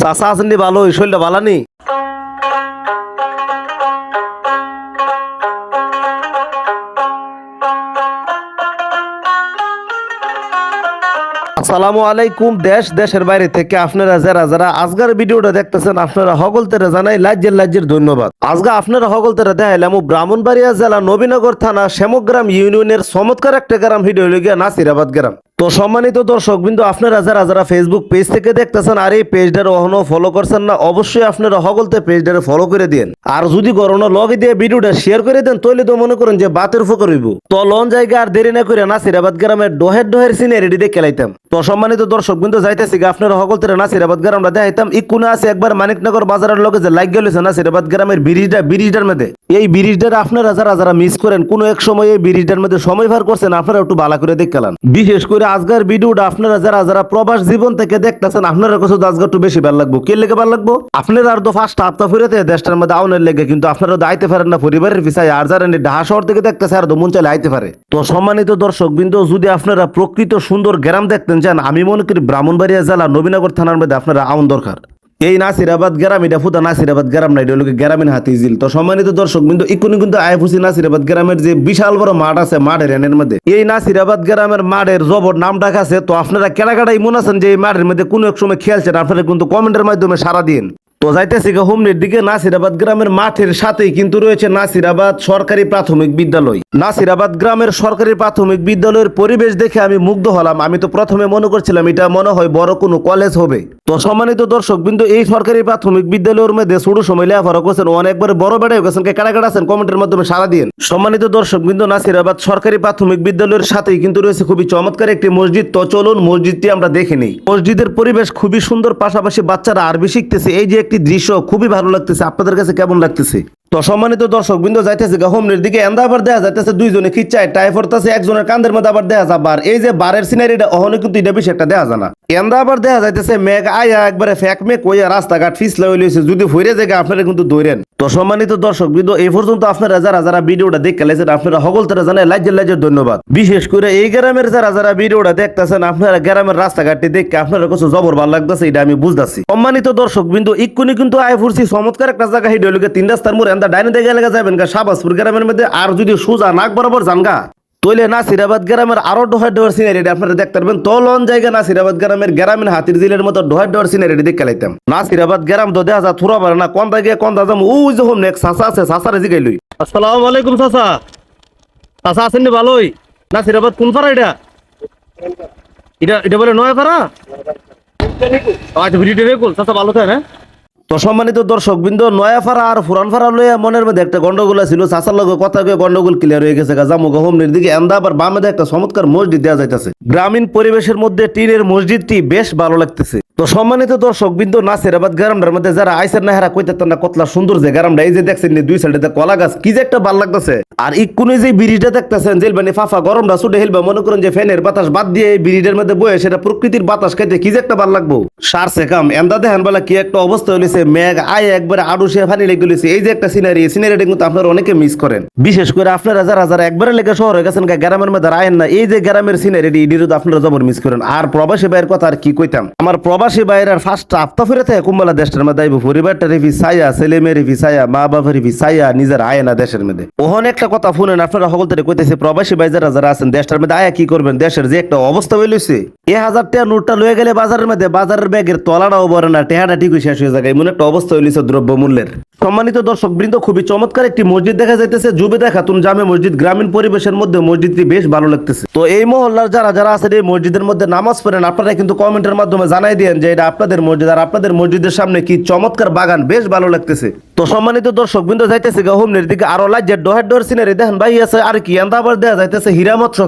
চাষা আছেন নি ভালো শরীরটা ভালো আসসালামু আলাইকুম দেশ, দেশের বাইরে থেকে আপনারা যারা যারা আজকের ভিডিওটা দেখতেছেন, আপনারা হগলতেরা জানাই লাজ্জের লাজ্জের ধন্যবাদ। আজকে আপনারা হগলতেরা দেখাইলাম ব্রাহ্মণবাড়িয়া জেলা নবীনগর থানা শ্যামগ্রাম ইউনিয়নের চমৎকার একটা গ্রাম গিয়া নাসিরাবাদ গ্রাম। তো সম্মানিত দর্শক বিন্দু, আপনারা যারা যারা ফেসবুক পেজ থেকে দেখতেছেন আর এই পেজটার এখনও ফলো করছেন না, অবশ্যই আপনারা হগলতে পেজটারে ফলো করে দিন আর যদি করোনা লগে দিয়ে ভিডিওটা শেয়ার করে দেন, তাহলে তো মনে করেন যে বাতের উপকার হইব। তো লন জায়গা আর দেরি না করে নাসিরাবাদ গ্রামের ডহের ডহের সিনারি দিয়ে খেলাইতাম। তো সম্মানিত দর্শক বিন্দু, যাইতেছি আপনারা হগলতে নাসিরাবাদ গ্রামটা দেখাইতাম। ইকুনে আছে একবার মানিকনগর বাজারের লগে যে লাগ গেলেছে নাসিরাবাদ গ্রামের ব্রিজটা, ব্রিজটার মধ্যে। এই ব্রিজটার আপনারা যারা যারা মিস করেন, কোন এক সময় এই ব্রিজটার মধ্যে সময় ভার করছেন, আপনারা একটু ভালো করে দেখলাম বিশেষ করে আজকের ভিডিওটা আপনারা যারা যারা প্রবাস জীবন থেকে দেখতেছেন, আপনারা কাছে আজগার একটু বেশি ভালো লাগবো। কে লেগে ভালো লাগবো? আপনারা আর তো ফার্স্ট হাফতা ফিরেতে দেশটার মধ্যে আউনের লেগে, কিন্তু আপনারা দাইতে পারেন না, পরিবারের পিছায়, আর যারা ঢাকা শহর থেকে দেখতেছে, আর তো মন চাইলে আইতে পারে। তো সম্মানিত দর্শক বিন্দু, যদি আপনারা প্রকৃত সুন্দর গ্রাম দেখতেন চান, আমি মনে করি ব্রাহ্মণবাড়িয়া জেলা, নবীনগর থানার মধ্যে আপনারা আউন দরকার। এই নাসিরাবাদ গ্রাম, এটা ফুটা নাসিরাবাদ গ্রাম না, এটা গ্রামীণ হাতিঝিল তো সম্মানিত দর্শক বিন্দু, ইকুনি কিন্তু আইফুসি নাসিরাবাদ গ্রামের যে বিশাল বড় মাঠ আছে, মাঠের এনের মধ্যে। এই নাসিরাবাদ গ্রামের মাঠের জবর নাম ডাকা আছে, তো আপনারা কেনাকাটাই মনে আছেন যে এই মাঠের মধ্যে কোনো এক সময় খেলছেন, আপনারা কিন্তু কমেন্টের মাধ্যমে সারা দিন তো যাইতেছি গা হুমনির দিকে, নাসিরাবাদ গ্রামের মাঠের সাথেই কিন্তু রয়েছে নাসিরাবাদ সরকারি প্রাথমিক বিদ্যালয়। নাসিরাবাদ গ্রামের সরকারি প্রাথমিক বিদ্যালয়ের পরিবেশ দেখে আমি মুগ্ধ হলাম। আমি তো প্রথমে মনে করছিলাম, এটা মনে হয় বড় কোনো কলেজ হবে। তো সম্মানিত দর্শক বিন্দু, এই সরকারি প্রাথমিক বিদ্যালয়ের মধ্যে ছোট সময় লেখাপড়া করছেন, অনেকবার বড় বেড়ে গেছেন। কে কারা কারা আছেন, কমেন্টের মাধ্যমে সারা দিন সম্মানিত দর্শক বিন্দু, নাসিরাবাদ সরকারি প্রাথমিক বিদ্যালয়ের সাথেই কিন্তু রয়েছে খুবই চমৎকার একটি মসজিদ। তো চলুন মসজিদটি আমরা দেখে নিই। মসজিদের পরিবেশ খুবই সুন্দর, পাশাপাশি বাচ্চারা আরবি শিখতেছে। এই যে একটি দৃশ্য খুবই ভালো লাগতেছে। আপনাদের কাছে কেমন লাগতেছে? তো সম্মানিত দর্শক বিন্দু যাইতেছে গহমনের দিকে এন্দা আবার দেখা যাইতেছে দুইজনে খিচ্চায় টাই ফরতাছে একজনের কান্দের মধ্যে আবার দেখা যাবার এই যে বারের সিনারিটা অহনে কিন্তু এটা বেশি একটা দেখা জানা এন্দা আবার দেখা যাইতেছে মেঘ আয়া একবারে ফ্যাক মেঘ কইয়া রাস্তাঘাট ফিসলা হইলেছে যদি ফইরে জায়গা আপনারা কিন্তু দৌড়েন তো সম্মানিত দর্শক বিন্দু, এই পর্যন্ত আপনারা যারা যারা ভিডিওটা দেখে লাইছেন আপনারা সকল তারা জানাই লাইজের লাইজের ধন্যবাদ। বিশেষ করে এই গ্রামের যারা যারা ভিডিওটা দেখতেছেন, আপনারা গ্রামের রাস্তাঘাটটি দেখে আপনারা কিছু জবর ভালো লাগতেছে, এটা আমি বুঝতেছি। সম্মানিত দর্শক বিন্দু ইক্ষুনি কিন্তু আয় ফুরছি, চমৎকার একটা জায়গা হিডে হইল তিন রাস্তার মোড় এন্দা ডাইনে দেখে লেগে যাবেন গা শাহবাজপুর গ্রামের মধ্যে। আর যদি সোজা নাক বরাবর জানগা তৈলে নাসিরাবাদ গ্রামের আরও ডোহার ডোহার সিনারি আপনারা দেখতে পারবেন। তলন জায়গা নাসিরাবাদ গ্রামের গ্রামীণ হাতির জিলের মতো ডোহার ডোহার সিনারি দেখে লাইতাম নাসিরাবাদ গ্রাম তো দেখা যা থুরা না, কোন দাগে কোন দাজা ওই যে হোম নেক, সাসা আছে সাসারে জিগাই লই আসসালামু আলাইকুম, সাসা। সাসা আছেন নি ভালোই? নাসিরাবাদ কোন পাড়া এটা? এটা এটা বলে নয় পাড়া আচ্ছা ভিডিও রেকুল সাসা ভালো থাকে না তো সম্মানিত দর্শক বিন্দু নয়াফাড়া আর ফুরানফাড়া লইয়া মনের মধ্যে একটা গন্ডগোল ছিল চাচার লগে কথা কয়ে গন্ডগোল ক্লিয়ার হয়ে গেছে জামু গহমের দিকে এন্দা আবার বামে একটা চমৎকার মসজিদ দেওয়া যাইতেছে। গ্রামীণ পরিবেশের মধ্যে টিনের মসজিদটি বেশ ভালো লাগতেছে। তো সম্মানিত দর্শক, বিন্দু নাসিরাবাদ গ্রামটার মধ্যে যারা আইসের না, হেরা কইতে না কতলা সুন্দর যে গ্রামটা। এই যে দেখছেন নি, দুই সাইডে কলা গাছ, কি যে একটা ভালো লাগতেছে। আর ইকুনে যে ব্রিজটা দেখতেছেন, জেলবানি ফাফা, গরমটা ছুটে হেলবে, মনে করেন যে ফ্যানের বাতাস বাদ দিয়ে এই ব্রিজের মধ্যে বয়ে সেটা প্রকৃতির বাতাস খাইতে কি যে একটা ভালো লাগবো। সার সেকাম এন্দা দেখেন বলে কি একটা অবস্থা হইলেছে, মেঘ আয় একবারে আড়ুসে ফানি লেগে গেছে এই যে একটা সিনারি এই সিনারিটা কিন্তু আপনারা অনেকে মিস করেন। বিশেষ করে আপনারা যারা যারা একবারে লেগে শহরে গেছেন গ্রামের মধ্যে আয়েন না, এই যে গ্রামের সিনারি এটির আপনারা জবর মিস করেন। আর প্রবাসী ভাইয়ের কথা আর কি কইতাম? আমার প্রবাসী ভাইয়ের আর ফার্স্ট আফতা থাকে কুম্বালা দেশের মধ্যে। আইব পরিবারটা রেফি সাইয়া ছেলে মেয়ে রেফি সাইয়া মা বাবা রেফি সাইয়া নিজের আয় না দেশের মধ্যে। ওহন একটা কথা শুনেন আপনারা সকল থেকে কইতেছে, প্রবাসী ভাই যারা যারা আছেন দেশটার মধ্যে আয়া কি করবেন? দেশের যে একটা অবস্থা হইলছে এ হাজার টাকা নোটটা লয়ে গেলে বাজারের মধ্যে, বাজারের ব্যাগের তলাটাও বড় না, টেহাটা ঠিক শেষ হয়ে যায়। এমন একটা অবস্থা হইলেছে দ্রব্য মূল্যের সম্মানিত দর্শক বৃন্দ, খুবই চমৎকার একটি মসজিদ দেখা যাইতেছে। জুবে দেখা তুমি জামে মসজিদ, গ্রামীণ পরিবেশের মধ্যে মসজিদটি বেশ ভালো লাগতেছে। তো এই মহল্লার যারা যারা আছেন এই মসজিদের মধ্যে নামাজ পড়েন, আপনারা কিন্তু কমেন্টের মাধ্যমে জানাই দেন যে এটা আপনাদের মসজিদ, আর আপনাদের মসজিদের সামনে কি চমৎকার বাগান? বেশ ভালো লাগতেছে। তো সম্মানিত দর্শক বিন্দু, যাইতেছে গহমনের দিকে, আরও লাগছে ডোহের ডোর সিনারি, দেখেন ভাই, আছে আর কি আন্দাবার দেওয়া যাইতেছে হিরামত মৎস্য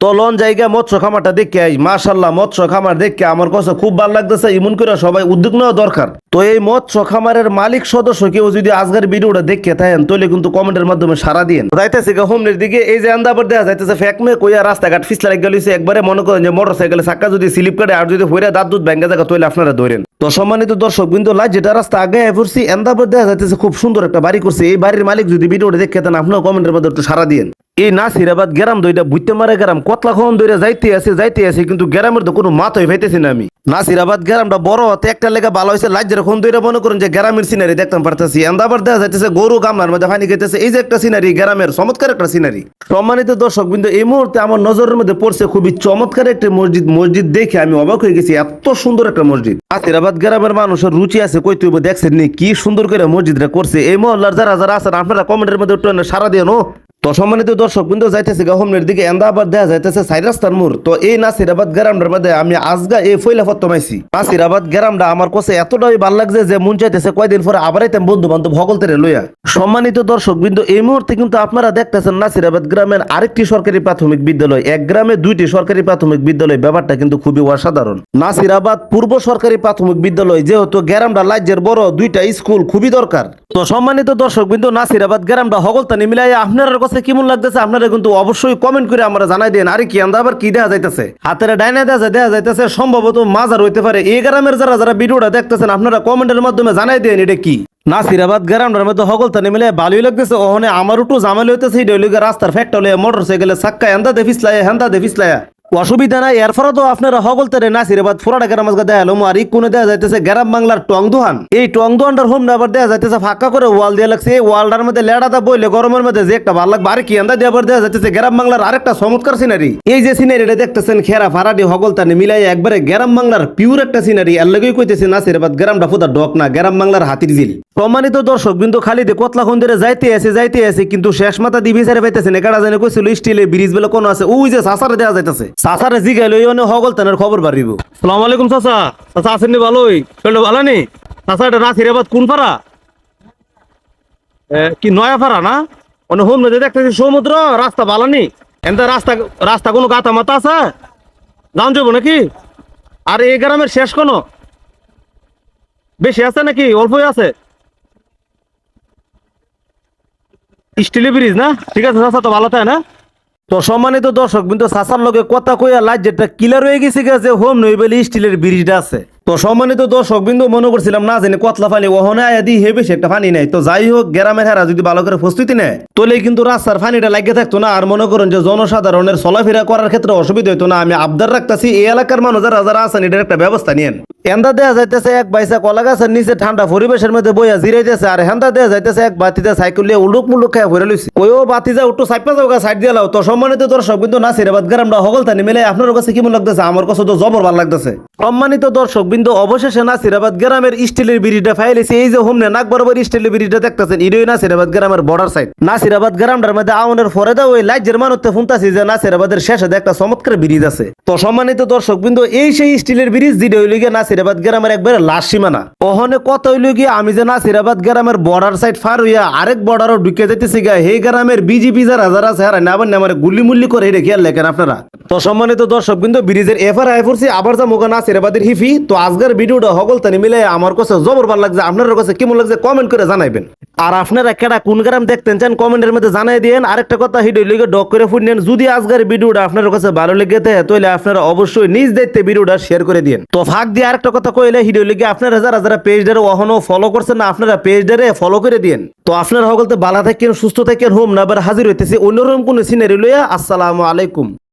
খামার তো লন জায়গা মৎস্য খামারটা দেখে আই মাশাল্লাহ মৎস্য খামার দেখে আমার কাছে খুব ভালো লাগতেছে এমন করে সবাই উদ্যোগ নেওয়া দরকার। তো এই মৎস্য খামারের মালিক সদস্য কেউ যদি আজকের ভিডিওটা দেখে থাকেন, তাহলে কিন্তু কমেন্টের মাধ্যমে সারা দিন যাইতেছে হোমনের দিকে, এই যে আন্দাবার দেওয়া যাইতেছে ফ্যাকমে কইয়া রাস্তাঘাট ফিসলা গেলিছে একবারে মনে করেন যে মোটর সাইকেলে যদি স্লিপ কাটে আর যদি হইরা দাঁত দুধ ব্যাঙ্গা জায়গা তাহলে আপনারা ধরেন। তো সম্মানিত দর্শক বিন্দু লাজ যেটা রাস্তা আগে ফুরছি এন্দাবার দেখা যাইতেছে খুব সুন্দর একটা বাড়ি করছে। এই বাড়ির মালিক যদি ভিডিওটা দেখে থাকেন আপনার কমেন্টের মধ্যে একটু সারা দিন এই নাসিরাবাদ গ্রাম দইটা বুঝতে মারে গ্রাম কতলা খন দইরা যাইতে আছে যাইতে আছে, কিন্তু গ্রামের তো কোনো মাথায় পাইতেছি না আমি। নাসিরাবাদ গ্রামটা বড় হতে একটা লেগে ভালো হয়েছে। লাজ্জের খন দইরা মনে করেন যে গ্রামের সিনারি দেখতাম পারতেছি। আবার দেখা যাইতেছে গরু গামলার মধ্যে পানি খেতেছে এই যে একটা সিনারি গ্রামের চমৎকার একটা সিনারি সম্মানিত দর্শক বিন্দু, এই মুহূর্তে আমার নজরের মধ্যে পড়ছে খুবই চমৎকার একটি মসজিদ। মসজিদ দেখে আমি অবাক হয়ে গেছি, এত সুন্দর একটা মসজিদ। নাসিরাবাদ গ্রামের মানুষের রুচি আছে কই তুই দেখছেন নি, কি সুন্দর করে মসজিদরা করছে। এই মহল্লার যারা যারা আছেন, আপনারা কমেন্টের মধ্যে সারা দিয়ে নো তো সম্মানিত দর্শক বিন্দু, যাইতেছে গহমের দিকে এন্দাবাদ দেয়া যাইতেছে সাইরাস্তার মোড়। তো এই নাসিরাবাদ গ্রামটার মধ্যে আমি আজগা এই ফইলা ফত্তমাইছি নাসিরাবাদ গ্রামটা আমার কাছে এতটাই ভালো লাগছে যে মন চাইতেছে কয়দিন পরে আবার আইতাম বন্ধু বান্ধব ভগলতেরে লইয়া। সম্মানিত দর্শক বিন্দু, এই মুহূর্তে কিন্তু আপনারা দেখতেছেন নাসিরাবাদ গ্রামের আরেকটি সরকারি প্রাথমিক বিদ্যালয়। এক গ্রামে দুইটি সরকারি প্রাথমিক বিদ্যালয়, ব্যাপারটা কিন্তু খুবই অসাধারণ। নাসিরাবাদ পূর্ব সরকারি প্রাথমিক বিদ্যালয়, যেহেতু গ্রামটা লাজ্যের বড়, দুইটা স্কুল খুবই দরকার। তো সম্মানিত দর্শক বিন্দু, নাসিরাবাদ গ্রামটা হগলতানি মিলাই আপনার কাছে কেমন লাগতেছে আপনারা কিন্তু অবশ্যই কমেন্ট করে আমরা জানাই দেন। আরে কি আন্দা আবার কি দেখা যাইতেছে? হাতের ডাইনে দেখা দেখা যাইতেছে, সম্ভবত মাজার হইতে পারে। এই গ্রামের যারা যারা ভিডিওটা দেখতেছেন, আপনারা কমেন্টের মাধ্যমে জানাই দেন এটা কি। নাসিরাবাদ গ্রামের মধ্যে হগলতানি মিলে ভালোই লাগতেছে, ওখানে আমার উঠু জামালি হইতেছে রাস্তার ফ্যাক্টর মোটর সাইকেলে সাক্কা হেন্দা দে ফিসলায় হেন্দা দে ফিসলায়া। অসুবিধা নাই এরপরে তো আপনারা হগলতারে নাসিরাবাদ ফুরাটা গ্রাম আজকে দেখা এলো আর কোনে দেখা যাইতেছে গ্রাম বাংলার টং দোহান এই টং দোহানটার হোম আবার দেখা যাইতেছে, ফাঁকা করে ওয়াল দিয়ে লাগছে, এই ওয়ালটার মধ্যে লেড়াটা বইলে গরমের মধ্যে যে একটা ভালো লাগবে, আর কি এন্দা দিয়ে আবার দেখা যাইতেছে গ্রাম বাংলার আরেকটা চমৎকার সিনারি এই যে সিনারিটা দেখতেছেন, খেরা, ফারাডি, হগলতানি মিলাই একবারে গ্রাম বাংলার পিওর একটা সিনারি এর লগেই কইতেছে নাসিরাবাদ, গ্রামটা ফুদা ডক না, গ্রাম বাংলার হাতির জিল সম্মানিত দর্শক বিন্দু, খালিদে কতলা খন্দিরে যাইতে আছে যাইতে আছে, কিন্তু শেষ মাথা দিবি সারে পাইতেছে নেকাটা জানে কইছিল স্টিলে ব্রিজ বলে কোন আছে, ওই যে সাসারে দেওয়া যাইতেছে। সাসারে জিগাইল ওই অনেক হগল তানের খবর বাড়িব। সালাম আলাইকুম চাচা চাচা আছেন নি ভালোই। চলতে ভালো নি চাচা এটা নাসিরাবাদ কোন পাড়া? কি নয়া পাড়া না? অনেক হোম নদী দেখতেছি সমুদ্র, রাস্তা ভালো নি এনতে রাস্তা রাস্তা কোনো গাতা মাতা আছে? যান যাব নাকি? আর এই গ্রামের শেষ কোনো? বেশি আছে নাকি? অল্পই আছে? স্টিলি ব্রিজ না? ঠিক আছে চাচা তো ভালো থাকে না? তো সম্মানিত দর্শক কিন্তু সাসার লোকে কথা কইয়া লাইট যেটা কিলার হয়ে গেছে গেছে হোম নই বলে স্টিলের ব্রিজটা আছে। তো সম্মানিত দর্শক বিন্দু, মনে করছিলাম, না জানি কতলা পানি ওহনে আয়া দি হেবে একটা পানি নেই। তো যাই হোক, গ্রামের হেরা যদি ভালো করে প্রস্তুতি নেয় তাহলে কিন্তু রাস্তার পানিটা লাগিয়ে থাকতো না। আর মনে করেন যে জনসাধারণের চলাফেরা করার ক্ষেত্রে অসুবিধা হইতো না। আমি আবদার রাখতেছি, এই এলাকার মানুষ যারা যারা আছেন, এটার একটা ব্যবস্থা নিয়েন। এন্দা দেয়া যাইতেছে এক বাইসা কলা গাছের নিচে ঠান্ডা পরিবেশের মধ্যে বইয়া জিরাইতেছে, আর হেন্দা দেয়া যাইতেছে এক বাতিতে সাইকেল লিয়ে উলুক মুলুক খায় ভরে লইছে। কইও বাতি যা উঠো, সাইপা যাও সাইড দিয়ে লাও। তো সম্মানিত দর্শক বিন্দু নাসিরাবাদ গ্রামটা হগলতানি মিলে আপনার কাছে কেমন লাগতেছে? আমার কাছে তো জবর ভালো লাগতেছে। সম্মানিত দর্শক বিন্দু, অবশেষে নাসিরাবাদ গ্রামের স্টিলের ব্রিজটা ফাইলেছে এই যে হোমনে নাক বরাবর স্টিলের ব্রিজটা দেখতেছেন ইডোই নাসিরাবাদ গ্রামের বর্ডার সাইড নাসিরাবাদ গ্রামটার মধ্যে আউনের পরে দাও, ওই লাইজের মানুষতে শুনতাছি যে নাসিরাবাদের শেষে একটা চমৎকার ব্রিজ আছে। তো সম্মানিত দর্শক বিন্দু এই সেই স্টিলের ব্রিজ যেটা হইল গিয়ে নাসিরাবাদ গ্রামের একবারে লাশ সীমানা। ওহনে কত হইল গিয়ে আমি যে নাসিরাবাদ গ্রামের বর্ডার সাইড ফার হইয়া আরেক বর্ডারও ঢুকে যাইতেছি গা হে গ্রামের বিজেপি যারা যারা আছে হারা না, আবার আমার গুল্লি মুল্লি করে এটা খেয়াল লেখেন আপনারা। তো সম্মানিত দর্শক বিন্দু ব্রিজের এফআর আই পড়ছি, আবার যা মোকা নাসিরাবাদের হিফি। তো আজকের ভিডিওটা হগল তানি মিলে আমার কাছে জবর ভালো লাগছে আপনার কাছে কেমন লাগছে কমেন্ট করে জানাইবেন। আর আপনারা কেডা কোন গ্রাম দেখতেন, চান কমেন্টের মধ্যে জানাই দিয়েন, আরেকটা কথা হিডিও লিগে ডক করে ফুট নেন যদি আজকের ভিডিওটা আপনার কাছে ভালো লেগে থাকে তাহলে আপনারা অবশ্যই নিজ দায়িত্বে ভিডিওটা শেয়ার করে দিন তো ফাঁক দিয়ে আরেকটা কথা কইলে হিডিও লিগে আপনারা যারা যারা পেজটারে অহনো ফলো করছেন না, আপনারা পেজ পেজটারে ফলো করে দিন তো আপনারা সকলতে ভালো থাকেন, সুস্থ থাকেন, হোম নাবার হাজির হইতেছে অন্যরকম কোনো সিনারি লইয়া, আসসালামু আলাইকুম।